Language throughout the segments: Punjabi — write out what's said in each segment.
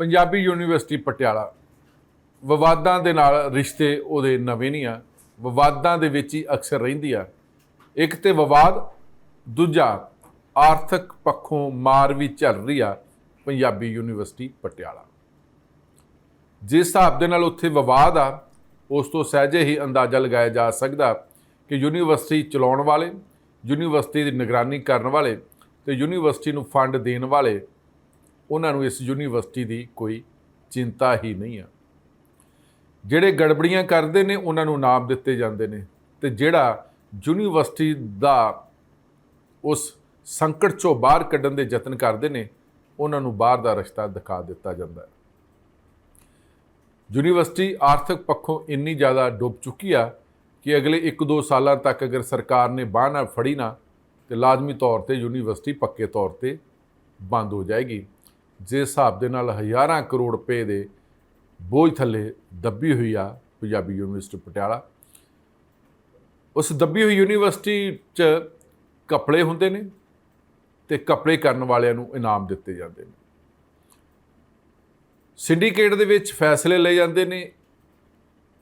ਪੰਜਾਬੀ ਯੂਨੀਵਰਸਿਟੀ ਪਟਿਆਲਾ, ਵਿਵਾਦਾਂ ਦੇ ਨਾਲ ਰਿਸ਼ਤੇ ਉਹਦੇ ਨਵੇਂ ਨਹੀਂ ਆ, ਵਿਵਾਦਾਂ ਦੇ ਵਿੱਚ ਹੀ ਅਕਸਰ ਰਹਿੰਦੀ ਆ। ਇੱਕ ਤੇ ਵਿਵਾਦ, ਦੂਜਾ ਆਰਥਿਕ ਪੱਖੋਂ ਮਾਰ ਵੀ ਚੱਲ ਰਹੀ ਆ ਪੰਜਾਬੀ ਯੂਨੀਵਰਸਿਟੀ ਪਟਿਆਲਾ। ਜਿਸ ਹਿਸਾਬ ਦੇ ਨਾਲ ਉੱਥੇ ਵਿਵਾਦ ਆ, ਉਸ ਤੋਂ ਸਹਿਜੇ ਹੀ ਅੰਦਾਜ਼ਾ ਲਗਾਇਆ ਜਾ ਸਕਦਾ ਕਿ ਯੂਨੀਵਰਸਿਟੀ ਚਲਾਉਣ ਵਾਲੇ, ਯੂਨੀਵਰਸਿਟੀ ਦੀ ਨਿਗਰਾਨੀ ਕਰਨ ਵਾਲੇ ਤੇ ਯੂਨੀਵਰਸਿਟੀ ਨੂੰ ਫੰਡ ਦੇਣ ਵਾਲੇ ਉਹਨਾਂ ਨੂੰ ਇਸ ਯੂਨੀਵਰਸਿਟੀ ਦੀ ਕੋਈ ਚਿੰਤਾ ਹੀ ਨਹੀਂ ਆ। ਜਿਹੜੇ ਗੜਬੜੀਆਂ ਕਰਦੇ ਨੇ, ਉਹਨਾਂ ਨੂੰ ਨਾਮ ਦਿੱਤੇ ਜਾਂਦੇ ਨੇ ਤੇ ਜਿਹੜਾ ਯੂਨੀਵਰਸਿਟੀ ਦਾ ਉਸ ਸੰਕਟ ਚੋਂ ਬਾਹਰ ਕੱਢਣ ਦੇ ਯਤਨ ਕਰਦੇ ਨੇ, ਉਹਨਾਂ ਨੂੰ ਬਾਹਰ ਦਾ ਰਸਤਾ ਦਿਖਾ ਦਿੱਤਾ ਜਾਂਦਾ ਹੈ। ਯੂਨੀਵਰਸਿਟੀ ਆਰਥਿਕ ਪੱਖੋਂ ਇੰਨੀ ਜ਼ਿਆਦਾ ਡੁੱਬ ਚੁੱਕੀ ਆ ਕਿ ਅਗਲੇ 1-2 ਸਾਲਾਂ ਤੱਕ ਅਗਰ ਸਰਕਾਰ ਨੇ ਬਾਹ ਨਾ ਫੜੀ ਨਾ, ਤੇ ਲਾਜ਼ਮੀ ਤੌਰ ਤੇ ਯੂਨੀਵਰਸਿਟੀ ਪੱਕੇ ਤੌਰ ਤੇ ਬੰਦ ਹੋ ਜਾਏਗੀ। ਜਿਸ ਹਿਸਾਬ ਦੇ ਨਾਲ ਹਜ਼ਾਰਾਂ ਕਰੋੜ ਰੁਪਏ ਦੇ ਬੋਝ ਥੱਲੇ ਦੱਬੀ ਹੋਈ ਆ ਪੰਜਾਬੀ ਯੂਨੀਵਰਸਿਟੀ ਪਟਿਆਲਾ, ਉਸ ਦੱਬੀ ਹੋਈ ਯੂਨੀਵਰਸਿਟੀ 'ਚ ਕਪੜੇ ਹੁੰਦੇ ਨੇ ਤੇ ਕਪੜੇ ਕਰਨ ਵਾਲਿਆਂ ਨੂੰ ਇਨਾਮ ਦਿੱਤੇ ਜਾਂਦੇ ਨੇ। ਸਿੰਡੀਕੇਟ ਦੇ ਵਿੱਚ ਫੈਸਲੇ ਲਏ ਜਾਂਦੇ ਨੇ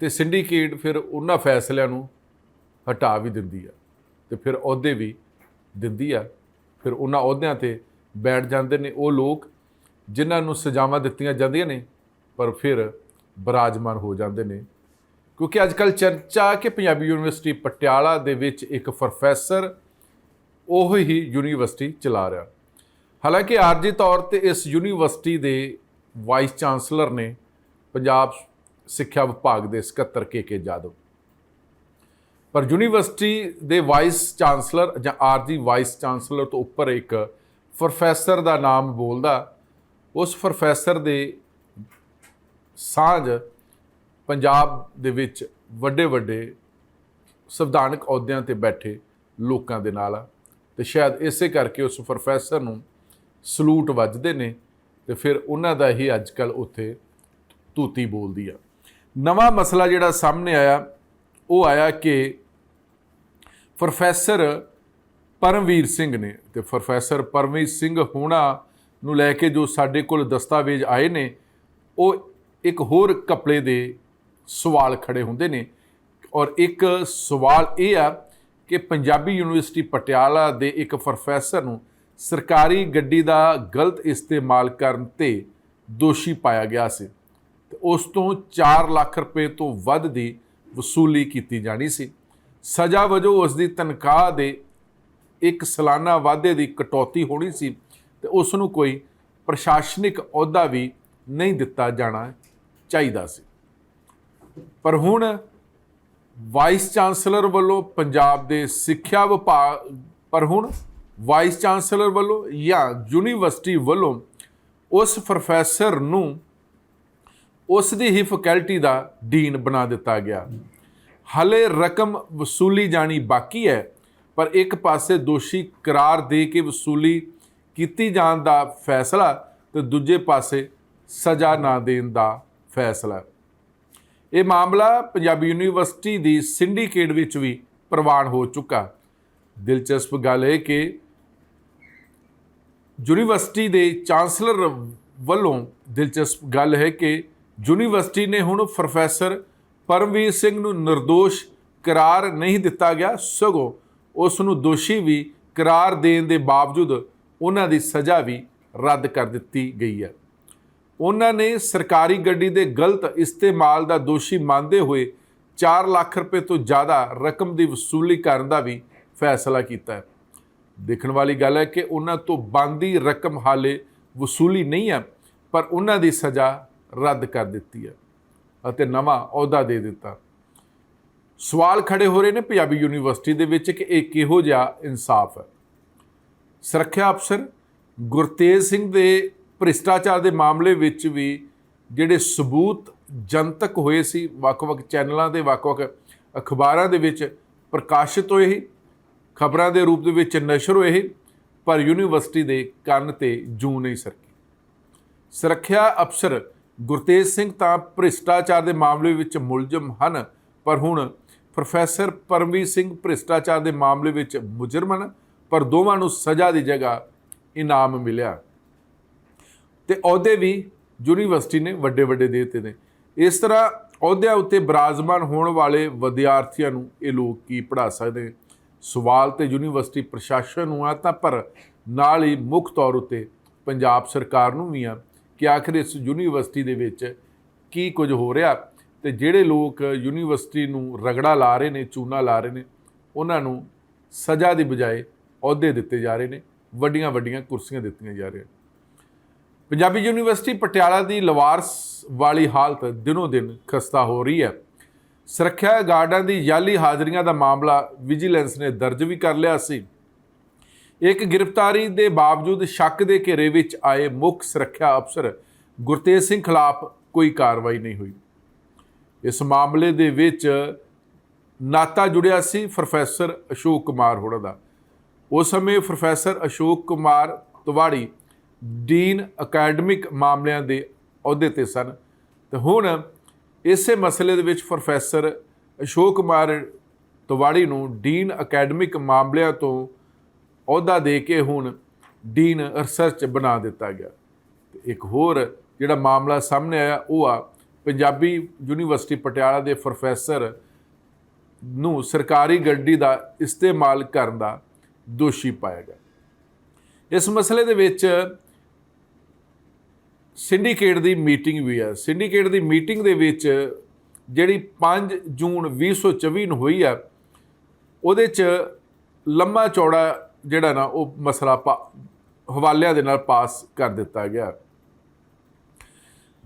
ਤੇ ਸਿੰਡੀਕੇਟ ਫਿਰ ਉਹਨਾਂ ਫੈਸਲਿਆਂ ਨੂੰ ਹਟਾ ਵੀ ਦਿੰਦੀ ਆ ਤੇ ਫਿਰ ਅਹੁਦੇ ਵੀ ਦਿੰਦੀ ਆ, ਫਿਰ ਉਹਨਾਂ ਅਹੁਦਿਆਂ ਤੇ ਬੈਠ ਜਾਂਦੇ ਨੇ। ਉਹ ਲੋਕ ਜਿਨ੍ਹਾਂ ਨੂੰ ਸਜ਼ਾਵਾਂ ਦਿੱਤੀਆਂ ਜਾਂਦੀਆਂ ਨੇ, ਪਰ ਫਿਰ ਬਰਾਜਮਾਨ ਹੋ ਜਾਂਦੇ ਨੇ। ਕਿਉਂਕਿ ਅੱਜ ਕੱਲ ਚਰਚਾ ਕਿ ਪੰਜਾਬੀ ਯੂਨੀਵਰਸਿਟੀ ਪਟਿਆਲਾ ਦੇ ਵਿੱਚ ਇੱਕ ਪ੍ਰੋਫੈਸਰ ਉਹ ਹੀ ਯੂਨੀਵਰਸਿਟੀ ਚਲਾ ਰਿਹਾ। ਹਾਲਾਂਕਿ ਆਰਜੀ ਤੌਰ ਤੇ ਇਸ ਯੂਨੀਵਰਸਿਟੀ ਦੇ ਵਾਈਸ ਚਾਂਸਲਰ ਨੇ ਪੰਜਾਬ ਸਿੱਖਿਆ ਵਿਭਾਗ ਦੇ ਸਕੱਤਰ ਕੇ ਕੇ ਜਾਦਵ। ਪਰ ਯੂਨੀਵਰਸਿਟੀ ਦੇ ਵਾਈਸ ਚਾਂਸਲਰ ਜਾਂ ਆਰਜੀ ਵਾਈਸ ਚਾਂਸਲਰ ਤੋਂ ਉੱਪਰ ਇੱਕ ਪ੍ਰੋਫੈਸਰ ਦਾ ਨਾਮ ਬੋਲਦਾ ਉਸ ਪ੍ਰੋਫੈਸਰ ਦੇ ਸਾਂਝ ਪੰਜਾਬ ਦੇ ਵਿੱਚ ਵੱਡੇ ਵੱਡੇ ਸੰਵਿਧਾਨਕ ਅਹੁਦਿਆਂ ਤੇ ਬੈਠੇ ਲੋਕਾਂ ਦੇ ਨਾਲ ਆ। ਤੇ ਸ਼ਾਇਦ ਇਸੇ ਕਰਕੇ ਉਸ ਪ੍ਰੋਫੈਸਰ ਨੂੰ ਸਲੂਟ ਵੱਜਦੇ ਨੇ ਤੇ ਫਿਰ ਉਹਨਾਂ ਦਾ ਹੀ ਅੱਜਕੱਲ ਉੱਥੇ ਤੂਤੀ ਬੋਲਦੀ ਆ। ਨਵਾਂ ਮਸਲਾ ਜਿਹੜਾ ਸਾਹਮਣੇ ਆਇਆ, ਉਹ ਆਇਆ ਕਿ ਪ੍ਰੋਫੈਸਰ ਪਰਮਵੀਰ ਸਿੰਘ ਨੇ ਤੇ ਪ੍ਰੋਫੈਸਰ ਪਰਮਵੀਰ ਸਿੰਘ ਹੋਣਾ ਨੂੰ ਲੈ ਕੇ ਜੋ ਸਾਡੇ ਕੋਲ ਦਸਤਾਵੇਜ਼ ਆਏ ਨੇ, ਉਹ ਇੱਕ ਹੋਰ ਕਪੜੇ ਦੇ ਸਵਾਲ ਖੜੇ ਹੁੰਦੇ ਨੇ। ਔਰ ਇੱਕ ਸਵਾਲ ਇਹ ਆ ਕਿ ਪੰਜਾਬੀ ਯੂਨੀਵਰਸਿਟੀ ਪਟਿਆਲਾ ਦੇ ਇੱਕ ਪ੍ਰੋਫੈਸਰ ਨੂੰ ਸਰਕਾਰੀ ਗੱਡੀ ਦਾ ਗਲਤ ਇਸਤੇਮਾਲ ਕਰਨ ਤੇ ਦੋਸ਼ੀ ਪਾਇਆ ਗਿਆ ਸੀ। ਤੇ ਉਸ ਤੋਂ 4 ਲੱਖ ਰੁਪਏ ਤੋਂ ਵੱਧ ਦੀ ਵਸੂਲੀ ਕੀਤੀ ਜਾਣੀ ਸੀ। ਸਜ਼ਾ ਵਜੋਂ ਉਸ ਦੀ ਤਨਖਾਹ ਦੇ ਇੱਕ ਸਾਲਾਨਾ ਵਾਧੇ ਦੀ ਕਟੌਤੀ ਹੋਣੀ ਸੀ। ਤੇ ਉਸ ਨੂੰ ਕੋਈ ਪ੍ਰਸ਼ਾਸਨਿਕ ਅਹੁਦਾ ਵੀ ਨਹੀਂ ਦਿੱਤਾ ਜਾਣਾ ਚਾਹੀਦਾ ਸੀ। ਪਰ ਹੁਣ ਵਾਈਸ ਚਾਂਸਲਰ ਵੱਲੋਂ ਪੰਜਾਬ ਦੇ ਸਿੱਖਿਆ ਵਿਭਾਗ, ਪਰ ਹੁਣ ਵਾਈਸ ਚਾਂਸਲਰ ਵੱਲੋਂ ਜਾਂ ਯੂਨੀਵਰਸਿਟੀ ਵੱਲੋਂ ਉਸ ਪ੍ਰੋਫੈਸਰ ਨੂੰ ਉਸ ਦੀ ਹੀ ਫੈਕਲਟੀ ਦਾ ਡੀਨ ਬਣਾ ਦਿੱਤਾ ਗਿਆ। ਹਲੇ ਰਕਮ ਵਸੂਲੀ ਜਾਣੀ ਬਾਕੀ ਹੈ, ਪਰ ਇੱਕ ਪਾਸੇ ਦੋਸ਼ੀ ਕਰਾਰ ਦੇ ਕੇ ਵਸੂਲੀ ਕੀਤੀ ਜਾਣ ਦਾ ਫੈਸਲਾ ਤੇ ਦੂਜੇ ਪਾਸੇ ਸਜ਼ਾ ਨਾ ਦੇਣ ਦਾ ਫੈਸਲਾ। ਇਹ ਮਾਮਲਾ ਪੰਜਾਬੀ ਯੂਨੀਵਰਸਿਟੀ ਦੀ ਸਿੰਡੀਕੇਟ ਵਿੱਚ ਵੀ ਪ੍ਰਵਾਨ ਹੋ ਚੁੱਕਾ। ਦਿਲਚਸਪ ਗੱਲ ਹੈ ਕਿ ਯੂਨੀਵਰਸਿਟੀ ਦੇ ਚਾਂਸਲਰ ਵੱਲੋਂ ਦਿਲਚਸਪ ਗੱਲ ਹੈ ਕਿ ਯੂਨੀਵਰਸਿਟੀ ਨੇ ਹੁਣ ਪ੍ਰੋਫੈਸਰ ਪਰਮਵੀਰ ਸਿੰਘ ਨੂੰ નિર્ਦੋਸ਼ ਕਰਾਰ ਨਹੀਂ ਦਿੱਤਾ ਗਿਆ। ਸਗੋਂ ਉਸ ਨੂੰ ਦੋਸ਼ੀ ਵੀ ਕਰਾਰ ਦੇਣ ਦੇ ਬਾਵਜੂਦ ਉਹਨਾਂ ਦੀ ਸਜ਼ਾ ਵੀ ਰੱਦ ਕਰ ਦਿੱਤੀ ਗਈ ਹੈ। ਉਹਨਾਂ ਨੇ ਸਰਕਾਰੀ ਗੱਡੀ ਦੇ ਗਲਤ ਇਸਤੇਮਾਲ ਦਾ ਦੋਸ਼ੀ ਮੰਨਦੇ ਹੋਏ 4 ਲੱਖ ਰੁਪਏ ਤੋਂ ਜ਼ਿਆਦਾ ਰਕਮ ਦੀ ਵਸੂਲੀ ਕਰਨ ਦਾ ਵੀ ਫੈਸਲਾ ਕੀਤਾ ਹੈ। ਦੇਖਣ ਵਾਲੀ ਗੱਲ ਹੈ ਕਿ ਉਹਨਾਂ ਤੋਂ ਬੰਦੀ ਰਕਮ ਹਾਲੇ ਵਸੂਲੀ ਨਹੀਂ ਹੈ, ਪਰ ਉਹਨਾਂ ਦੀ ਸਜ਼ਾ ਰੱਦ ਕਰ ਦਿੱਤੀ ਹੈ ਅਤੇ ਨਵਾਂ ਅਹੁਦਾ ਦੇ ਦਿੱਤਾ। ਸਵਾਲ ਖੜੇ ਹੋ ਰਹੇ ਨੇ ਪੰਜਾਬੀ ਯੂਨੀਵਰਸਿਟੀ ਦੇ ਵਿੱਚ ਕਿ ਇਹ ਕਿਹੋ ਜਿਹਾ ਇਨਸਾਫ ਹੈ। ਸੁਰੱਖਿਆ ਅਫਸਰ ਗੁਰਤੇਜ ਸਿੰਘ ਦੇ ਭ੍ਰਿਸ਼ਟਾਚਾਰ ਦੇ ਮਾਮਲੇ ਵਿੱਚ ਵੀ ਜਿਹੜੇ ਸਬੂਤ ਜਨਤਕ ਹੋਏ ਸੀ, ਵੱਖ-ਵੱਖ ਚੈਨਲਾਂ ਦੇ, ਵੱਖ-ਵੱਖ ਅਖਬਾਰਾਂ ਦੇ ਵਿੱਚ ਪ੍ਰਕਾਸ਼ਿਤ ਹੋਏ ਸੀ, ਖਬਰਾਂ ਦੇ ਰੂਪ ਦੇ ਵਿੱਚ ਨਸ਼ਰ ਹੋਏ ਸੀ, ਪਰ ਯੂਨੀਵਰਸਿਟੀ ਦੇ ਕੰਨ ਤੇ ਜੂ ਨਹੀਂ ਸਰਕੀ। ਸੁਰੱਖਿਆ ਅਫਸਰ ਗੁਰਤੇਜ ਸਿੰਘ ਤਾਂ ਭ੍ਰਿਸ਼ਟਾਚਾਰ ਦੇ ਮਾਮਲੇ ਵਿੱਚ ਮੁਲਜ਼ਮ ਹਨ, ਪਰ ਹੁਣ ਪ੍ਰੋਫੈਸਰ ਪਰਮਵੀਰ ਸਿੰਘ ਭ੍ਰਿਸ਼ਟਾਚਾਰ ਦੇ ਮਾਮਲੇ ਵਿੱਚ ਮੁਜਰਮ ਹਨ। ਪਰ ਦੋਵਾਂ ਨੂੰ ਸਜ਼ਾ ਦੀ ਜਗ੍ਹਾ ਇਨਾਮ ਮਿਲਿਆ। ਤੇ ਅਹੁਦੇ ਵੀ ਯੂਨੀਵਰਸਿਟੀ ਨੇ ਵੱਡੇ ਵੱਡੇ ਦੇ ਦਿੱਤੇ ਨੇ। ਇਸ ਤਰ੍ਹਾਂ ਅਹੁਦਿਆਂ ਉੱਤੇ ਬਰਾਜਮਾਨ ਹੋਣ ਵਾਲੇ ਵਿਦਿਆਰਥੀਆਂ ਨੂੰ ਇਹ ਲੋਕ ਕੀ ਪੜ੍ਹਾ ਸਕਦੇ ਸਵਾਲ ਤੇ ਯੂਨੀਵਰਸਿਟੀ ਪ੍ਰਸ਼ਾਸਨ ਨੂੰ ਆ ਤਾਂ ਪਰ ਨਾਲ ਹੀ ਮੁੱਖ ਤੌਰ ਉੱਤੇ ਪੰਜਾਬ ਸਰਕਾਰ ਨੂੰ ਵੀ ਆ ਕਿ ਆਖਰ ਇਸ ਯੂਨੀਵਰਸਿਟੀ ਦੇ ਵਿੱਚ ਕੀ ਕੁਝ ਹੋ ਰਿਹਾ ਤੇ ਜਿਹੜੇ ਲੋਕ ਯੂਨੀਵਰਸਿਟੀ ਨੂੰ ਰਗੜਾ ਲਾ ਰਹੇ ਨੇ, ਚੂਨਾ ਲਾ ਰਹੇ ਨੇ, ਉਹਨਾਂ ਨੂੰ ਸਜ਼ਾ ਦੀ ਬਜਾਏ ਅਹੁਦੇ ਦਿੱਤੇ ਜਾ ਰਹੇ ਨੇ, ਵੱਡੀਆਂ ਵੱਡੀਆਂ ਕੁਰਸੀਆਂ ਦਿੱਤੀਆਂ ਜਾ ਰਹੀਆਂ ਪੰਜਾਬੀ ਯੂਨੀਵਰਸਿਟੀ ਪਟਿਆਲਾ ਦੀ ਲਵਾਰਸ ਵਾਲੀ ਹਾਲਤ ਦਿਨੋ ਦਿਨ ਖਸਤਾ ਹੋ ਰਹੀ ਹੈ। ਸੁਰੱਖਿਆ ਗਾਰਡਾਂ ਦੀ ਯਾਲੀ ਹਾਜ਼ਰੀਆਂ ਦਾ ਮਾਮਲਾ ਵਿਜੀਲੈਂਸ ਨੇ ਦਰਜ ਵੀ ਕਰ ਲਿਆ ਸੀ। ਇੱਕ ਗ੍ਰਿਫਤਾਰੀ ਦੇ ਬਾਵਜੂਦ ਸ਼ੱਕ ਦੇ ਘੇਰੇ ਵਿੱਚ ਆਏ ਮੁੱਖ ਸੁਰੱਖਿਆ ਅਫਸਰ ਗੁਰਤੇਜ ਸਿੰਘ ਖਿਲਾਫ ਕੋਈ ਕਾਰਵਾਈ ਨਹੀਂ ਹੋਈ। ਇਸ ਮਾਮਲੇ ਦੇ ਵਿੱਚ ਨਾਤਾ ਜੁੜਿਆ ਸੀ ਪ੍ਰੋਫੈਸਰ ਅਸ਼ੋਕ ਕੁਮਾਰ ਹੋਣਾ ਦਾ। ਉਸ ਸਮੇਂ professor Ashok Kumar Tiwari dean academic ਮਾਮਲਿਆਂ ਦੇ ਅਹੁਦੇ ਤੇ ਸਨ। ਤੇ ਹੁਣ ਇਸੇ ਮਸਲੇ ਦੇ ਵਿੱਚ ਪ੍ਰੋਫੈਸਰ ਅਸ਼ੋਕ ਕੁਮਾਰ ਤਿਵਾੜੀ ਨੂੰ ਡੀਨ ਅਕੈਡਮਿਕ ਮਾਮਲਿਆਂ ਤੋਂ ਅਹੁਦਾ ਦੇ ਕੇ ਹੁਣ ਡੀਨ ਰਿਸਰਚ ਬਣਾ ਦਿੱਤਾ ਗਿਆ। ਤੇ ਇੱਕ ਹੋਰ ਜਿਹੜਾ ਮਾਮਲਾ ਸਾਹਮਣੇ ਆਇਆ, ਉਹ ਆ ਪੰਜਾਬੀ ਯੂਨੀਵਰਸਿਟੀ ਪਟਿਆਲਾ ਦੇ ਪ੍ਰੋਫੈਸਰ ਨੂੰ ਸਰਕਾਰੀ ਗੱਡੀ ਦਾ ਇਸਤੇਮਾਲ ਕਰਨ ਦਾ ਦੋਸ਼ੀ ਪਾਇਆ ਗਿਆ। ਇਸ ਮਸਲੇ ਦੇ ਵਿੱਚ ਸਿੰਡੀਕੇਟ ਦੀ ਮੀਟਿੰਗ ਵੀ ਹੈ ਸਿੰਡੀਕੇਟ ਦੀ ਮੀਟਿੰਗ ਦੇ ਵਿੱਚ ਜਿਹੜੀ 5 ਜੂਨ 2024 ਨੂੰ ਹੋਈ ਆ, ਉਹਦੇ 'ਚ ਲੰਮਾ ਚੌੜਾ ਜਿਹੜਾ ਨਾ ਉਹ ਮਸਲਾ ਪਾ- ਹਵਾਲਿਆਂ ਦੇ ਨਾਲ ਪਾਸ ਕਰ ਦਿੱਤਾ ਗਿਆ।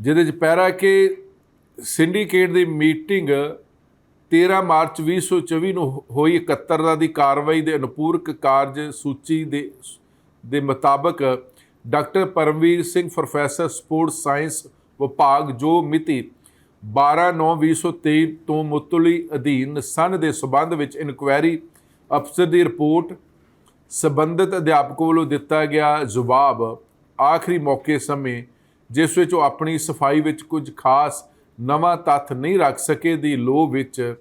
ਜਿਹਦੇ 'ਚ ਪੈਰਾ ਕਿ ਸਿੰਡੀਕੇਟ ਦੀ ਮੀਟਿੰਗ 13 ਮਾਰਚ 2024 ਨੂੰ ਹੋਈ ਇਕੱਤਰਤਾ ਦੀ ਕਾਰਵਾਈ ਦੇ ਅਨੁਪੂਰਕ ਕਾਰਜ ਸੂਚੀ ਦੇ ਦੇ ਮੁਤਾਬਕ doctor Paramvir Singh professor sports science ਵਿਭਾਗ, ਜੋ ਮਿਤੀ 12/9/2023 ਤੋਂ ਮੁਤਲੀ ਅਧੀਨ ਸਨ ਦੇ ਸਬੰਧ ਵਿੱਚ ਇਨਕੁਆਇਰੀ ਅਫਸਰ ਦੀ ਰਿਪੋਰਟ ਸਬੰਧਤ ਅਧਿਆਪਕ ਵੱਲੋਂ ਦਿੱਤਾ ਗਿਆ ਜਵਾਬ ਆਖਰੀ ਮੌਕੇ ਸਮੇਂ, ਜਿਸ ਵਿੱਚ ਉਹ ਆਪਣੀ ਸਫ਼ਾਈ ਵਿੱਚ ਕੁਝ ਖਾਸ ਨਵਾਂ ਤੱਥ ਨਹੀਂ ਰੱਖ ਸਕੇ ਦੀ ਲੋਭ ਵਿੱਚ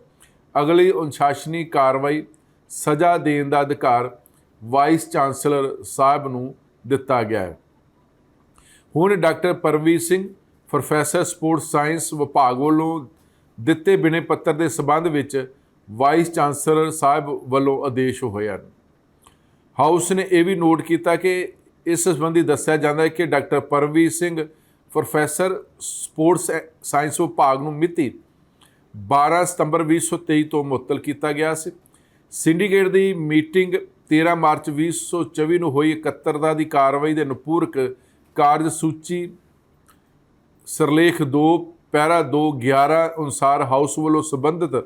ਅਗਲੀ ਅਨੁਸ਼ਾਸਨੀ ਕਾਰਵਾਈ ਸਜ਼ਾ ਦੇਣ ਦਾ ਅਧਿਕਾਰ ਵਾਈਸ ਚਾਂਸਲਰ ਸਾਹਿਬ ਨੂੰ ਦਿੱਤਾ ਗਿਆ ਹੈ। ਹੁਣ doctor Paramvir Singh, professor sports science ਵਿਭਾਗ ਵੱਲੋਂ ਦਿੱਤੇ ਬਿਨੇ ਪੱਤਰ ਦੇ ਸਬੰਧ ਵਿੱਚ ਵਾਈਸ ਚਾਂਸਲਰ ਸਾਹਿਬ ਵੱਲੋਂ ਆਦੇਸ਼ ਹੋਏ ਹਨ। ਹਾਊਸ ਨੇ ਇਹ ਵੀ ਨੋਟ ਕੀਤਾ ਕਿ ਇਸ ਸੰਬੰਧੀ ਦੱਸਿਆ ਜਾਂਦਾ ਹੈ ਕਿ doctor Paramvir Singh professor sports ਐ- ਸਾਇੰਸ ਵਿਭਾਗ ਨੂੰ ਮਿਤੀ 12 ਸਤੰਬਰ 2023 ਤੋਂ ਮੁਅੱਤਲ ਕੀਤਾ ਗਿਆ ਸੀ। ਸਿੰਡੀਕੇਟ ਦੀ ਮੀਟਿੰਗ 13 ਮਾਰਚ 2024 ਨੂੰ ਹੋਈ। ਇਕੱਤਰਤਾ ਦੀ ਕਾਰਵਾਈ ਦੇ ਅਨੁਪੂਰਕ ਕਾਰਜ ਸੂਚੀ ਸਰਲੇਖ 2 ਪੈਰਾ 2 11 ਅਨੁਸਾਰ ਹਾਊਸ ਵੱਲੋਂ ਸੰਬੰਧਿਤ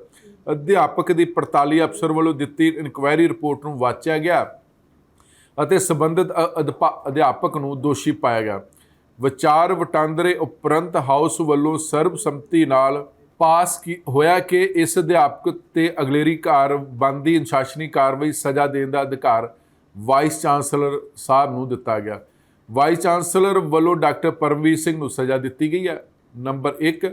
ਅਧਿਆਪਕ ਦੀ 45 ਅਫਸਰ ਵੱਲੋਂ ਦਿੱਤੀ ਇਨਕੁਆਇਰੀ ਰਿਪੋਰਟ ਨੂੰ ਵਾਚਿਆ ਗਿਆ ਅਤੇ ਸੰਬੰਧਿਤ ਅਧਿਪਾ- ਅਧਿਆਪਕ ਨੂੰ ਦੋਸ਼ੀ ਪਾਇਆ ਗਿਆ। ਵਿਚਾਰ ਵਟਾਂਦਰੇ ਉਪਰੰਤ ਹਾਊਸ ਵੱਲੋਂ ਸਰਬਸੰਮਤੀ ਨਾਲ ਪਾਸ ਕੀ, ਹੋਇਆ ਕਿ ਇਸ ਅਧਿਆਪਕ ਤੇ ਅਗਲੇਰੀ ਕਾਰਬੰਦੀ ਅਨੁਸ਼ਾਸਨੀ ਕਾਰਵਾਈ ਸਜ਼ਾ ਦੇਣ ਦਾ ਅਧਿਕਾਰ ਵਾਈਸ ਚਾਂਸਲਰ ਸਾਹਿਬ ਨੂੰ ਦਿੱਤਾ ਗਿਆ। ਵਾਈਸ ਚਾਂਸਲਰ ਵੱਲੋਂ ਡਾਕਟਰ ਪਰਮਵੀਰ ਸਿੰਘ ਨੂੰ ਸਜ਼ਾ ਦਿੱਤੀ ਗਈ ਹੈ। ਨੰਬਰ 1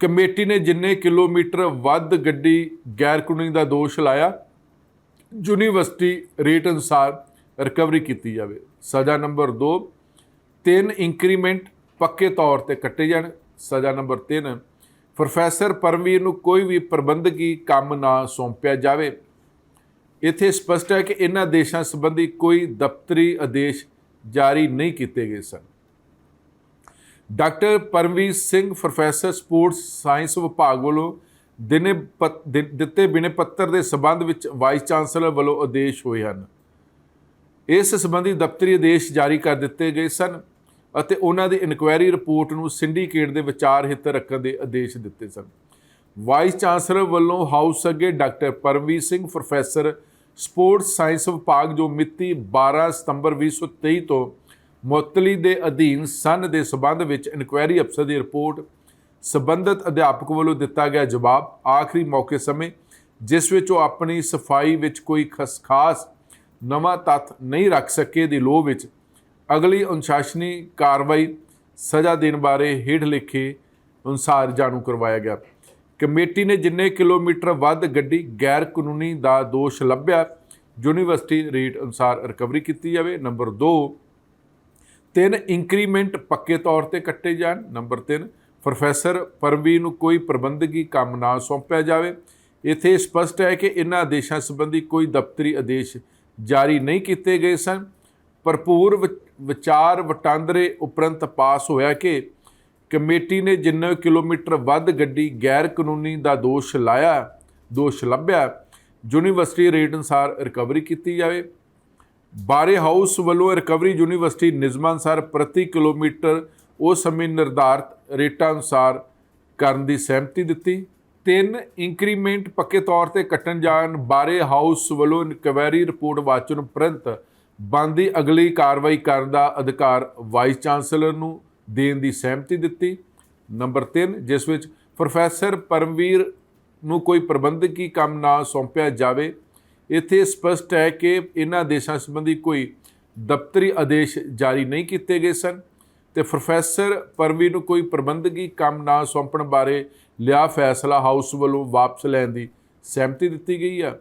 ਕਮੇਟੀ ਨੇ ਜਿੰਨੇ ਕਿਲੋਮੀਟਰ ਵੱਧ ਗੱਡੀ ਗੈਰ ਕਾਨੂੰਨੀ ਦਾ ਦੋਸ਼ ਲਾਇਆ, ਯੂਨੀਵਰਸਿਟੀ ਰੇਟ ਅਨੁਸਾਰ ਰਿਕਵਰੀ ਕੀਤੀ ਜਾਵੇ। ਸਜ਼ਾ ਨੰਬਰ 2 ਤਿੰਨ ਇੰਕਰੀਮੈਂਟ ਪੱਕੇ ਤੌਰ ਤੇ ਕੱਟੇ ਜਾਣ, ਸਜ਼ਾ ਨੰਬਰ 3 ਪ੍ਰੋਫੈਸਰ ਪਰਮਵੀਰ ਨੂੰ ਕੋਈ ਵੀ ਪ੍ਰਬੰਧਕੀ ਕੰਮ ਨਾ ਸੌਂਪਿਆ ਜਾਵੇ। ਇੱਥੇ ਸਪਸ਼ਟ ਹੈ ਕਿ ਇਹਨਾਂ ਦੇਸ਼ਾਂ ਸੰਬੰਧੀ ਕੋਈ ਦਫ਼ਤਰੀ ਆਦੇਸ਼ ਜਾਰੀ ਨਹੀਂ ਕੀਤੇ ਗਏ ਸਨ। Doctor Paramvir Singh, professor sports science ਵਿਭਾਗ ਵੱਲੋਂ ਦਿਨੇ ਪੱਤ- ਦਿੱਤੇ ਬਿਨੇ ਪੱਤਰ ਦੇ ਸਬੰਧ ਵਿੱਚ ਵਾਈਸ ਚਾਂਸਲਰ ਵੱਲੋਂ ਆਦੇਸ਼ ਹੋਏ ਹਨ। ਇਸ ਸੰਬੰਧੀ ਦਫ਼ਤਰੀ ਆਦੇਸ਼ ਜਾਰੀ ਕਰ ਦਿੱਤੇ ਗਏ ਸਨ। ਅਤੇ ਉਹਨਾਂ ਦੀ ਇਨਕੁਆਇਰੀ ਰਿਪੋਰਟ ਨੂੰ ਸਿੰਡੀਕੇਟ ਦੇ ਵਿਚਾਰ ਹਿੱਤ ਰੱਖਣ ਦੇ ਆਦੇਸ਼ ਦਿੱਤੇ ਸਨ। ਵਾਈਸ ਚਾਂਸਲਰ ਵੱਲੋਂ ਹਾਊਸ ਅੱਗੇ doctor Paramvir Singh, professor sports science ਵਿਭਾਗ, ਜੋ ਮਿਤੀ 12 ਸਤੰਬਰ 2023 ਤੋਂ ਮੁਅੱਤਲੀ ਦੇ ਅਧੀਨ ਸਨ ਦੇ ਸਬੰਧ ਵਿੱਚ ਇਨਕੁਆਇਰੀ ਅਫਸਰ ਦੀ ਰਿਪੋਰਟ ਸੰਬੰਧਿਤ ਅਧਿਆਪਕ ਵੱਲੋਂ ਦਿੱਤਾ ਗਿਆ ਜਵਾਬ ਆਖਰੀ ਮੌਕੇ ਸਮੇਂ, ਜਿਸ ਵਿੱਚ ਉਹ ਆਪਣੀ ਸਫ਼ਾਈ ਵਿੱਚ ਕੋਈ ਖਸ ਖਾਸ ਨਵਾਂ ਤੱਥ ਨਹੀਂ ਰੱਖ ਸਕੇ ਦੀ ਲੋਭ ਵਿੱਚ ਅਗਲੀ ਅਨੁਸ਼ਾਸਨੀ ਕਾਰਵਾਈ ਸਜ਼ਾ ਦੇਣ ਬਾਰੇ ਹੇਠ ਲਿਖੇ ਅਨੁਸਾਰ ਜਾਣੂ ਕਰਵਾਇਆ ਗਿਆ। ਕਮੇਟੀ ਨੇ ਜਿੰਨੇ ਕਿਲੋਮੀਟਰ ਵੱਧ ਗੱਡੀ ਗੈਰ ਕਾਨੂੰਨੀ ਦਾ ਦੋਸ਼ ਲੱਭਿਆ, ਯੂਨੀਵਰਸਿਟੀ ਰੇਟ ਅਨੁਸਾਰ ਰਿਕਵਰੀ ਕੀਤੀ ਜਾਵੇ। ਨੰਬਰ 2 ਤਿੰਨ ਇੰਕਰੀਮੈਂਟ ਪੱਕੇ ਤੌਰ ਤੇ ਕੱਟੇ ਜਾਣ। ਨੰਬਰ 3 ਪ੍ਰੋਫੈਸਰ ਪਰਮਵੀਰ ਨੂੰ ਕੋਈ ਪ੍ਰਬੰਧਕੀ ਕੰਮ ਨਾ ਸੌਂਪਿਆ ਜਾਵੇ। ਇੱਥੇ ਸਪਸ਼ਟ ਹੈ ਕਿ ਇਹਨਾਂ ਆਦੇਸ਼ਾਂ ਸੰਬੰਧੀ ਕੋਈ ਦਫ਼ਤਰੀ ਆਦੇਸ਼ ਜਾਰੀ ਨਹੀਂ ਕੀਤੇ ਗਏ ਸਨ। ਭਰਪੂਰ ਵਿਚਾਰ ਵਟਾਂਦਰੇ ਉਪਰੰਤ ਪਾਸ ਹੋਇਆ ਕਿ ਕਮੇਟੀ ਨੇ ਜਿੰਨੇ ਕਿਲੋਮੀਟਰ ਵੱਧ ਗੱਡੀ ਗੈਰ ਕਾਨੂੰਨੀ ਦਾ ਦੋਸ਼ ਲਾਇਆ, ਦੋਸ਼ ਲੱਭਿਆ, ਯੂਨੀਵਰਸਿਟੀ ਰੇਟ ਅਨੁਸਾਰ ਰਿਕਵਰੀ ਕੀਤੀ ਜਾਵੇ। ਬਾਰੇ ਹਾਊਸ ਵੱਲੋਂ ਰਿਕਵਰੀ ਯੂਨੀਵਰਸਿਟੀ ਨਿਯਮਾਂ ਅਨੁਸਾਰ ਪ੍ਰਤੀ ਕਿਲੋਮੀਟਰ ਉਸ ਸਮੇਂ ਨਿਰਧਾਰਤ ਰੇਟਾਂ ਅਨੁਸਾਰ ਕਰਨ ਦੀ ਸਹਿਮਤੀ ਦਿੱਤੀ। ਤਿੰਨ ਇੰਕਰੀਮੈਂਟ ਪੱਕੇ ਤੌਰ ਤੇ ਕੱਟਣ ਜਾਣ ਬਾਰੇ ਹਾਊਸ ਵੱਲੋਂ ਇਨਕੁਆਇਰੀ ਰਿਪੋਰਟ ਵਾਚਣ ਉਪਰੰਤ ਬੰਦੀ ਅਗਲੀ ਕਾਰਵਾਈ ਕਰਨ ਦਾ ਅਧਿਕਾਰ ਵਾਈਸ ਚਾਂਸਲਰ ਨੂੰ ਦੇਣ ਦੀ ਸਹਿਮਤੀ ਦਿੱਤੀ। ਨੰਬਰ 3 ਜਿਸ ਵਿੱਚ ਪ੍ਰੋਫੈਸਰ ਪਰਮਵੀਰ ਨੂੰ ਕੋਈ ਪ੍ਰਬੰਧਕੀ ਕੰਮ ਨਾ ਸੌਂਪਿਆ ਜਾਵੇ। ਇੱਥੇ ਸਪਸ਼ਟ ਹੈ ਕਿ ਇਹਨਾਂ ਦੇਸ਼ਾਂ ਸੰਬੰਧੀ ਕੋਈ ਦਫ਼ਤਰੀ ਆਦੇਸ਼ ਜਾਰੀ ਨਹੀਂ ਕੀਤੇ ਗਏ ਸਨ ਤੇ ਪ੍ਰੋਫੈਸਰ ਪਰਮਵੀਰ ਨੂੰ ਕੋਈ ਪ੍ਰਬੰਧਕੀ ਕੰਮ ਨਾ ਸੌਂਪਣ ਬਾਰੇ ਲਿਆ ਫੈਸਲਾ ਹਾਊਸ ਵੱਲੋਂ ਵਾਪਸ ਲੈਣ ਦੀ ਸਹਿਮਤੀ ਦਿੱਤੀ ਗਈ ਹੈ।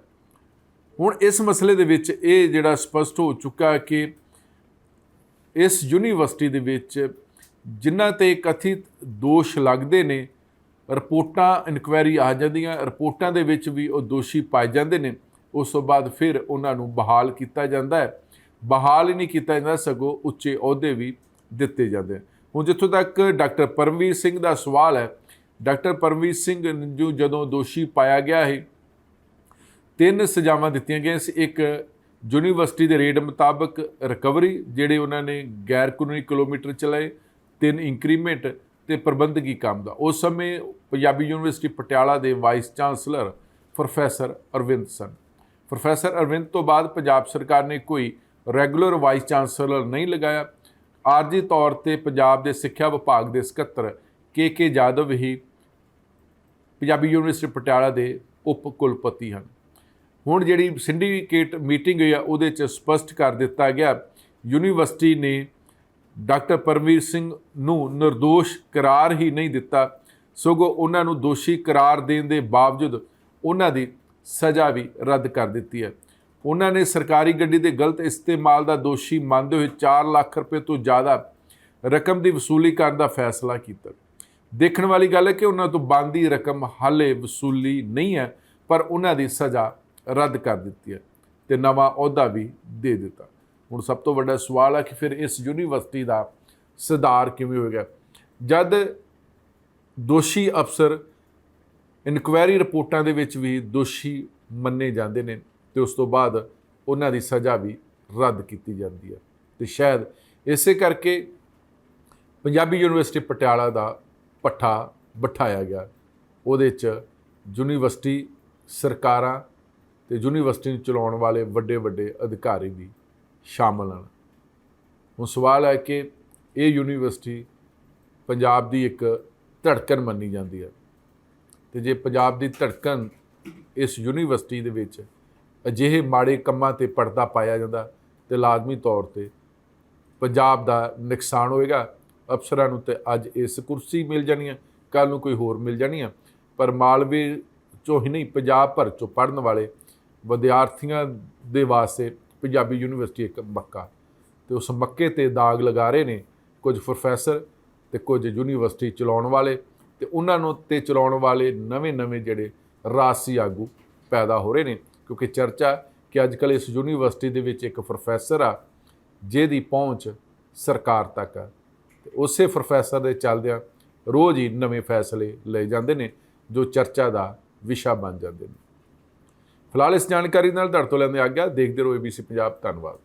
ਹੁਣ ਇਸ ਮਸਲੇ ਦੇ ਵਿੱਚ ਇਹ ਜਿਹੜਾ ਸਪਸ਼ਟ ਹੋ ਚੁੱਕਾ ਕਿ ਇਸ ਯੂਨੀਵਰਸਿਟੀ ਦੇ ਵਿੱਚ ਜਿਨ੍ਹਾਂ ਤੇ ਕਥਿਤ ਦੋਸ਼ ਲੱਗਦੇ ਨੇ, ਰਿਪੋਰਟਾਂ, ਇਨਕੁਆਇਰੀ ਆ ਜਾਂਦੀਆਂ, ਰਿਪੋਰਟਾਂ ਦੇ ਵਿੱਚ ਵੀ ਉਹ ਦੋਸ਼ੀ ਪਾਏ ਜਾਂਦੇ ਨੇ, ਉਸ ਤੋਂ ਬਾਅਦ ਫਿਰ ਉਹਨਾਂ ਨੂੰ ਬਹਾਲ ਕੀਤਾ ਜਾਂਦਾ ਹੈ। ਬਹਾਲ ਹੀ ਨਹੀਂ ਕੀਤਾ ਜਾਂਦਾ, ਸਗੋਂ ਉੱਚੇ ਅਹੁਦੇ ਵੀ ਦਿੱਤੇ ਜਾਂਦੇ ਹੁਣ ਜਿੱਥੋਂ ਤੱਕ ਡਾਕਟਰ ਪਰਮਵੀਰ ਸਿੰਘ ਦਾ ਸਵਾਲ ਹੈ, ਡਾਕਟਰ ਪਰਮਵੀਰ ਸਿੰਘ ਨੂੰ ਜਦੋਂ ਦੋਸ਼ੀ ਪਾਇਆ ਗਿਆ ਹੈ ਤਿੰਨ ਸਜ਼ਾਵਾਂ ਦਿੱਤੀਆਂ ਗਈਆਂ ਸੀ। ਇੱਕ ਯੂਨੀਵਰਸਿਟੀ ਦੇ ਰੇਟ ਮੁਤਾਬਕ ਰਿਕਵਰੀ, ਜਿਹੜੇ ਉਹਨਾਂ ਨੇ ਗੈਰ ਕਾਨੂੰਨੀ ਕਿਲੋਮੀਟਰ ਚਲਾਏ, ਤਿੰਨ ਇੰਕਰੀਮੈਂਟ ਤੇ ਪ੍ਰਬੰਧਕੀ ਕੰਮ ਦਾ। ਉਸ ਸਮੇਂ ਪੰਜਾਬੀ ਯੂਨੀਵਰਸਿਟੀ ਪਟਿਆਲਾ ਦੇ ਵਾਈਸ ਚਾਂਸਲਰ ਪ੍ਰੋਫੈਸਰ ਅਰਵਿੰਦ ਸਨ। ਪ੍ਰੋਫੈਸਰ ਅਰਵਿੰਦ ਤੋਂ ਬਾਅਦ ਪੰਜਾਬ ਸਰਕਾਰ ਨੇ ਕੋਈ ਰੈਗੂਲਰ ਵਾਈਸ ਚਾਂਸਲਰ ਨਹੀਂ ਲਗਾਇਆ। ਆਰਜੀ ਤੌਰ ਤੇ ਪੰਜਾਬ ਦੇ ਸਿੱਖਿਆ ਵਿਭਾਗ ਦੇ ਸਕੱਤਰ ਕੇ ਕੇ ਜਾਦਵ ਹੀ ਪੰਜਾਬੀ ਯੂਨੀਵਰਸਿਟੀ ਪਟਿਆਲਾ ਦੇ ਉਪ ਕੁਲਪਤੀ ਹਨ। ਹੁਣ ਜਿਹੜੀ ਸਿੰਡੀਕੇਟ ਮੀਟਿੰਗ ਹੋਈ ਆ, ਉਹਦੇ ਚ ਸਪਸ਼ਟ ਕਰ ਦਿੱਤਾ ਗਿਆ, ਯੂਨੀਵਰਸਿਟੀ ਨੇ ਡਾਕਟਰ ਪਰਮਵੀਰ ਸਿੰਘ ਨੂੰ નિર્ਦੋਸ਼ ਕਰਾਰ ਹੀ ਨਹੀਂ ਦਿੱਤਾ। ਸਗੋਂ ਉਹਨਾਂ ਨੂੰ ਦੋਸ਼ੀ ਕਰਾਰ ਦੇਣ ਦੇ ਬਾਵਜੂਦ ਉਹਨਾਂ ਦੀ ਸਜ਼ਾ ਵੀ ਰੱਦ ਕਰ ਦਿੱਤੀ ਹੈ। ਉਹਨਾਂ ਨੇ ਸਰਕਾਰੀ ਗੱਡੀ ਦੇ ਗਲਤ ਇਸਤੇਮਾਲ ਦਾ ਦੋਸ਼ੀ ਮੰਨਦੇ ਹੋਏ 4 ਲੱਖ ਰੁਪਏ ਤੋਂ ਜ਼ਿਆਦਾ ਰਕਮ ਦੀ ਵਸੂਲੀ ਕਰਨ ਦਾ ਫੈਸਲਾ ਕੀਤਾ। ਦੇਖਣ ਵਾਲੀ ਗੱਲ ਹੈ ਕਿ ਉਹਨਾਂ ਤੋਂ ਬੰਦੀ ਰਕਮ ਹਾਲੇ ਵਸੂਲੀ ਨਹੀਂ ਹੈ, ਪਰ ਉਹਨਾਂ ਦੀ ਸਜ਼ਾ ਰੱਦ ਕਰ ਦਿੱਤੀ ਹੈ ਤੇ ਨਵਾਂ ਅਹੁਦਾ ਵੀ ਦੇ ਦਿੱਤਾ। ਹੁਣ ਸਭ ਤੋਂ ਵੱਡਾ ਸਵਾਲ ਹੈ ਕਿ ਫਿਰ ਇਸ ਯੂਨੀਵਰਸਿਟੀ ਦਾ ਸੁਧਾਰ ਕਿਵੇਂ ਹੋਏਗਾ ਜਦ ਦੋਸ਼ੀ ਅਫਸਰ ਇਨਕੁਆਇਰੀ ਰਿਪੋਰਟਾਂ ਦੇ ਵਿੱਚ ਵੀ ਦੋਸ਼ੀ ਮੰਨੇ ਜਾਂਦੇ ਨੇ ਤੇ ਉਸ ਤੋਂ ਬਾਅਦ ਉਹਨਾਂ ਦੀ ਸਜ਼ਾ ਵੀ ਰੱਦ ਕੀਤੀ ਜਾਂਦੀ ਹੈ। ਤੇ ਸ਼ਾਇਦ ਇਸੇ ਕਰਕੇ ਪੰਜਾਬੀ ਯੂਨੀਵਰਸਿਟੀ ਪਟਿਆਲਾ ਦਾ ਪੱਠਾ ਬਿਠਾਇਆ ਗਿਆ। ਉਹਦੇ 'ਚ ਯੂਨੀਵਰਸਿਟੀ ਸਰਕਾਰਾਂ ਤੇ ਯੂਨੀਵਰਸਿਟੀ ਨੂੰ ਚਲਾਉਣ ਵਾਲੇ ਵੱਡੇ ਵੱਡੇ ਅਧਿਕਾਰੀ ਵੀ ਸ਼ਾਮਲ ਹਨ। ਹੁਣ ਸਵਾਲ ਹੈ ਕਿ ਇਹ ਯੂਨੀਵਰਸਿਟੀ ਪੰਜਾਬ ਦੀ ਇੱਕ ਧੜਕਣ ਮੰਨੀ ਜਾਂਦੀ ਹੈ ਤੇ ਜੇ ਪੰਜਾਬ ਦੀ ਧੜਕਣ ਇਸ ਯੂਨੀਵਰਸਿਟੀ ਦੇ ਵਿੱਚ ਅਜਿਹੇ ਮਾੜੇ ਕੰਮਾਂ ਤੇ ਪਰਦਾ ਪਾਇਆ ਜਾਂਦਾ ਤੇ ਲਾਜ਼ਮੀ ਤੌਰ ਤੇ ਪੰਜਾਬ ਦਾ ਨੁਕਸਾਨ ਹੋਏਗਾ, ਅਫਸਰਾਂ ਨੂੰ ਤੇ ਅੱਜ ਇਸ ਕੁਰਸੀ ਮਿਲ ਜਾਣੀ ਹੈ ਕੱਲ ਨੂੰ ਕੋਈ ਹੋਰ ਮਿਲ ਜਾਣੀ ਹੈ, ਪਰ ਮਾਲਵੇ ਚੋਂ ਹੀ ਨਹੀਂ, ਪੰਜਾਬ ਭਰ ਚੋਂ ਪੜਨ ਵਾਲੇ ਵਿਦਿਆਰਥੀਆਂ ਦੇ ਵਾਸਤੇ ਪੰਜਾਬੀ ਯੂਨੀਵਰਸਿਟੀ ਇੱਕ ਮੱਕਾ। ਤੇ ਉਸ ਮੱਕੇ ਤੇ ਦਾਗ ਲਗਾ ਰਹੇ ਨੇ ਕੁਝ ਪ੍ਰੋਫੈਸਰ ਤੇ ਕੁਝ ਯੂਨੀਵਰਸਿਟੀ ਚਲਾਉਣ ਵਾਲੇ ਤੇ ਉਹਨਾਂ ਨੂੰ ਤੇ ਚਲਾਉਣ ਵਾਲੇ ਨਵੇਂ-ਨਵੇਂ ਜਿਹੜੇ ਰਾਸੀ ਆਗੂ ਪੈਦਾ ਹੋ ਰਹੇ ਨੇ। ਕਿਉਂਕਿ ਚਰਚਾ ਕਿ ਅੱਜ ਕੱਲ੍ਹ ਇਸ ਯੂਨੀਵਰਸਿਟੀ ਦੇ ਵਿੱਚ ਇੱਕ ਪ੍ਰੋਫੈਸਰ ਆ, ਜਿਹਦੀ ਪਹੁੰਚ ਸਰਕਾਰ ਤੱਕ ਆ। ਤੇ ਉਸੇ ਪ੍ਰੋਫੈਸਰ ਦੇ ਚੱਲਦਿਆਂ ਰੋਜ਼ ਹੀ ਨਵੇਂ ਫੈਸਲੇ ਲਏ ਜਾਂਦੇ ਨੇ, ਜੋ ਚਰਚਾ ਦਾ ਵਿਸ਼ਾ ਬਣ ਜਾਂਦੇ ਨੇ। ਫਿਲਹਾਲ ਇਸ ਜਾਣਕਾਰੀ ਨਾਲ ਤੁਹਾਡੇ ਤੋਂ ਲੈਂਦੇ ਆ ਗਿਆ ਦੇਖਦੇ ਰਹੋ ABC ਪੰਜਾਬ। ਧੰਨਵਾਦ।